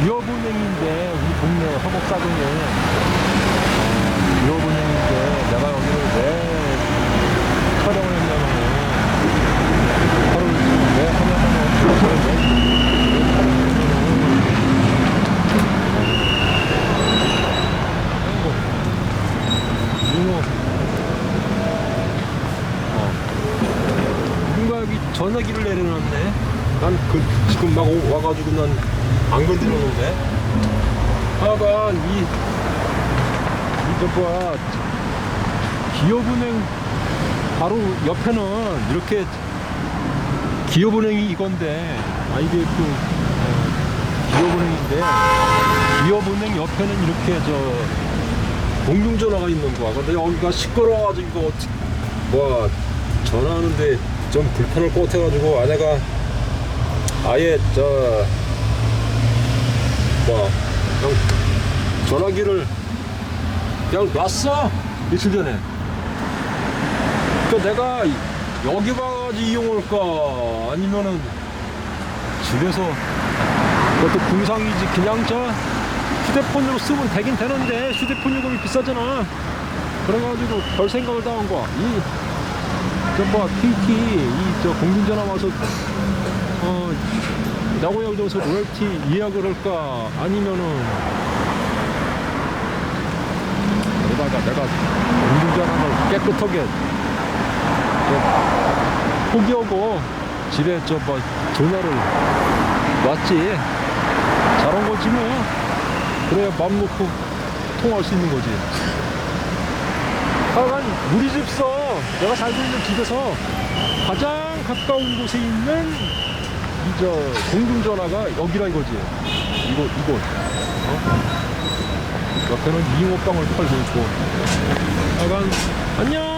기업은행인데 우리 동네 허벅사동에 어, 기업은행인데 내가 여기를 왜 촬영을 했냐면은 바로 왜 하냐면은 어, 어 누군가 여기 전화기를 내려놨네 난 그 지금 막 오- 와가지고 난 안 건드렸는데? 하여간 이 이저 뭐야 기업은행 바로 옆에는 이렇게 기업은행이 이건데 아 이게 또 어, 기업은행인데 기업은행 옆에는 이렇게 저 공중전화가 있는 거야. 근데 여기가 시끄러워가지고 이거 어떻게 뭐 전화하는데 좀 불편할 것 같아가지고 아내가 아예 저 뭐, 전화기를 그냥 놨어 며칠 전에. 그러니까 내가 여기 와가지고 이용할까 아니면은 집에서 그것도 궁상이지 그냥 저 휴대폰으로 쓰면 되긴 되는데 휴대폰 요금이 비싸잖아. 그래가지고 별 생각을 다 한 거야. 이 저뭐 KT 이 저 공중전화 와서 어 나고야 여기서 로열티 예약을 할까? 아니면은 여기다가 내가 공중전화를 깨끗하게 저 포기하고 집에 저뭐 전화를 놨지. 잘한 거지 뭐. 그래야 마음 놓고 통화할 수 있는 거지. 하여간 우리 집서 내가 살고 있는 집에서 가장 가까운 곳에 있는 이 저 공중전화가 여기라 이거지. 이거 이곳 어? 옆에는 잉어빵을 팔고 있고. 하여간 안녕